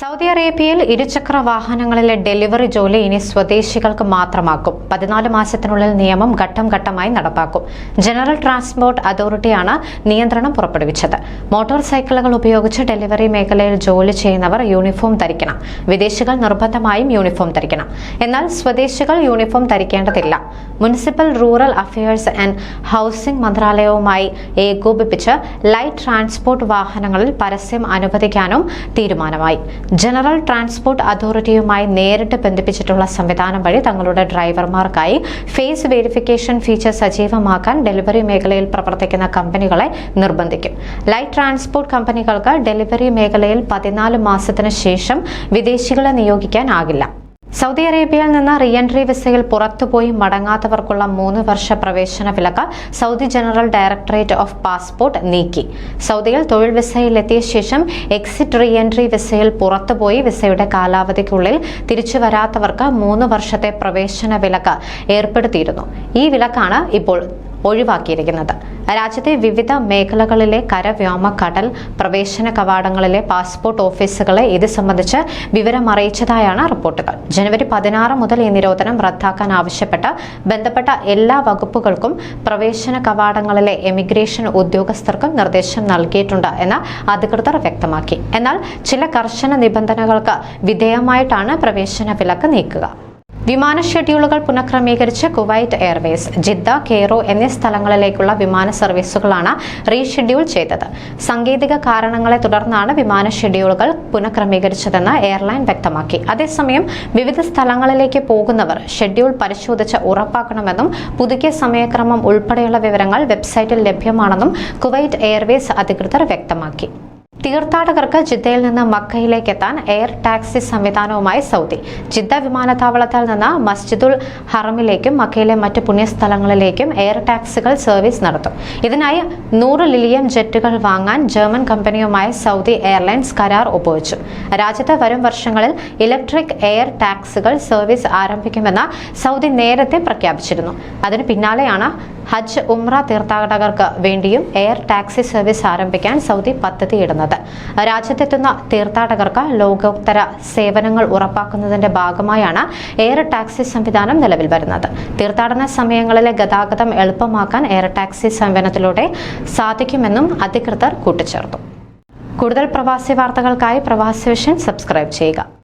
Saudi അറേബ്യയിൽ ഇരുചക്ര വാഹനങ്ങളിലെ delivery ജോലി ഇനി സ്വദേശികൾക്ക് മാത്രമാക്കും. പതിനാല് മാസത്തിനുള്ളിൽ നിയമം ഘട്ടം ഘട്ടമായി നടപ്പാക്കും. ജനറൽ ട്രാൻസ്പോർട്ട് അതോറിറ്റിയാണ് നിയന്ത്രണം പുറപ്പെടുവിച്ചത്. മോട്ടോർ സൈക്കിളുകൾ ഉപയോഗിച്ച് ഡെലിവറി മേഖലയിൽ ജോലി ചെയ്യുന്നവർ യൂണിഫോം ധരിക്കണം. വിദേശികൾ നിർബന്ധമായും യൂണിഫോം ധരിക്കണം. എന്നാൽ സ്വദേശികൾ uniform ധരിക്കേണ്ടതില്ല. Municipal rural affairs and housing മന്ത്രാലയവുമായി ഏകോപിപ്പിച്ച് ലൈറ്റ് ട്രാൻസ്പോർട്ട് വാഹനങ്ങളിൽ പരസ്യം അനുവദിക്കാനും തീരുമാനമായി. ജനറൽ ട്രാൻസ്പോർട്ട് അതോറിറ്റിയുമായി നേരിട്ട് ബന്ധിപ്പിച്ചിട്ടുള്ള സംവിധാനം വഴി തങ്ങളുടെ ഡ്രൈവർമാർക്കായി ഫേസ് വെരിഫിക്കേഷൻ ഫീച്ചർ സജീവമാക്കാൻ ഡെലിവറി മേഖലയിൽ പ്രവർത്തിക്കുന്ന കമ്പനികളെ നിർബന്ധിക്കും. ലൈറ്റ് ട്രാൻസ്പോർട്ട് കമ്പനികൾക്ക് ഡെലിവറി മേഖലയിൽ പതിനാല് മാസത്തിന് ശേഷം വിദേശികളെ നിയോഗിക്കാനാകില്ല. സൗദി അറേബ്യയിൽ നിന്ന് റീ എൻട്രി വിസയിൽ പുറത്തുപോയി മടങ്ങാത്തവർക്കുള്ള മൂന്ന് വർഷ പ്രവേശന വിലക്ക് Saudi general directorate of passport നീക്കി. സൗദിയിൽ തൊഴിൽ വിസയിൽ എത്തിയ ശേഷം എക്സിറ്റ് റീ എൻട്രി വിസയിൽ പുറത്തുപോയി വിസയുടെ കാലാവധിക്കുള്ളിൽ തിരിച്ചു വരാത്തവർക്ക് മൂന്ന് വർഷത്തെ പ്രവേശന വിലക്ക് ഏർപ്പെടുത്തിയിരുന്നു. ഈ വിലക്കാണ് ഇപ്പോൾ ഒഴിവാക്കിയിരിക്കുന്നത്. രാജ്യത്തെ വിവിധ മേഖലകളിലെ കര വ്യോമ കടൽ പ്രവേശന കവാടങ്ങളിലെ പാസ്പോർട്ട് ഓഫീസുകളെ ഇത് സംബന്ധിച്ച് വിവരം അറിയിച്ചതായാണ് റിപ്പോർട്ടുകൾ. ജനുവരി പതിനാറ് മുതൽ ഈ നിരോധനം റദ്ദാക്കാൻ ആവശ്യപ്പെട്ട് ബന്ധപ്പെട്ട എല്ലാ വകുപ്പുകൾക്കും പ്രവേശന കവാടങ്ങളിലെ എമിഗ്രേഷൻ ഉദ്യോഗസ്ഥർക്കും നിർദ്ദേശം നൽകിയിട്ടുണ്ട് എന്ന് അധികൃതർ വ്യക്തമാക്കി. എന്നാൽ ചില കർശന നിബന്ധനകൾക്ക് വിധേയമായിട്ടാണ് പ്രവേശന വിലക്ക് നീക്കുക. വിമാന ഷെഡ്യൂളുകൾ പുനഃക്രമീകരിച്ച് കുവൈറ്റ് എയർവേസ് ജിദ്ദ കെയ്റോ എന്നീ സ്ഥലങ്ങളിലേക്കുള്ള വിമാന സർവീസുകളാണ് റീഷെഡ്യൂൾ ചെയ്തത്. സാങ്കേതിക കാരണങ്ങളെ തുടർന്നാണ് വിമാന ഷെഡ്യൂളുകൾ പുനഃക്രമീകരിച്ചതെന്ന് എയർലൈൻ വ്യക്തമാക്കി. അതേസമയം വിവിധ സ്ഥലങ്ങളിലേക്ക് പോകുന്നവർ ഷെഡ്യൂൾ പരിശോധിച്ച് ഉറപ്പാക്കണമെന്നും പുതുക്കിയ സമയക്രമം ഉൾപ്പെടെയുള്ള വിവരങ്ങൾ വെബ്സൈറ്റിൽ ലഭ്യമാണെന്നും കുവൈറ്റ് എയർവേസ് അധികൃതർ വ്യക്തമാക്കി. തീർത്ഥാടകർക്ക് ജിദ്ദയിൽ നിന്ന് മക്കയിലേക്ക് എത്താൻ എയർ ടാക്സി സംവിധാനവുമായി സൗദി. ജിദ്ദ വിമാനത്താവളത്തിൽ നിന്ന് മസ്ജിദുൽ ഹറമിലേക്കും മക്കയിലെ മറ്റ് പുണ്യസ്ഥലങ്ങളിലേക്കും എയർ ടാക്സികൾ സർവീസ് നടത്തും. ഇതിനായി നൂറ് ലിലിയം ജെറ്റുകൾ വാങ്ങാൻ ജർമ്മൻ കമ്പനിയുമായി സൗദി എയർലൈൻസ് കരാർ ഒപ്പുവച്ചു രാജ്യത്ത് വരും വർഷങ്ങളിൽ ഇലക്ട്രിക് എയർ ടാക്സികൾ സർവീസ് ആരംഭിക്കുമെന്ന് സൗദി നേരത്തെ പ്രഖ്യാപിച്ചിരുന്നു. അതിന് പിന്നാലെയാണ് ഹജ്ജ് ഉംറ തീർത്ഥാടകർക്ക് വേണ്ടിയും എയർ ടാക്സി സർവീസ് ആരംഭിക്കാൻ സൗദി പദ്ധതിയിടുന്നത്. രാജ്യത്തെത്തുന്ന തീർത്ഥാടകർക്ക് ലോകോത്തര സേവനങ്ങൾ ഉറപ്പാക്കുന്നതിന്റെ ഭാഗമായാണ് എയർ ടാക്സി സംവിധാനം നിലവിൽ വരുന്നത്. തീർത്ഥാടന സമയങ്ങളിലെ ഗതാഗതം എളുപ്പമാക്കാൻ എയർ ടാക്സി സംവിധാനത്തിലൂടെ സാധിക്കുമെന്നും അധികൃതർ കൂട്ടിച്ചേർത്തു. കൂടുതൽ പ്രവാസി വാർത്തകൾക്കായി പ്രവാസി വിഷൻ സബ്സ്ക്രൈബ് ചെയ്യുക.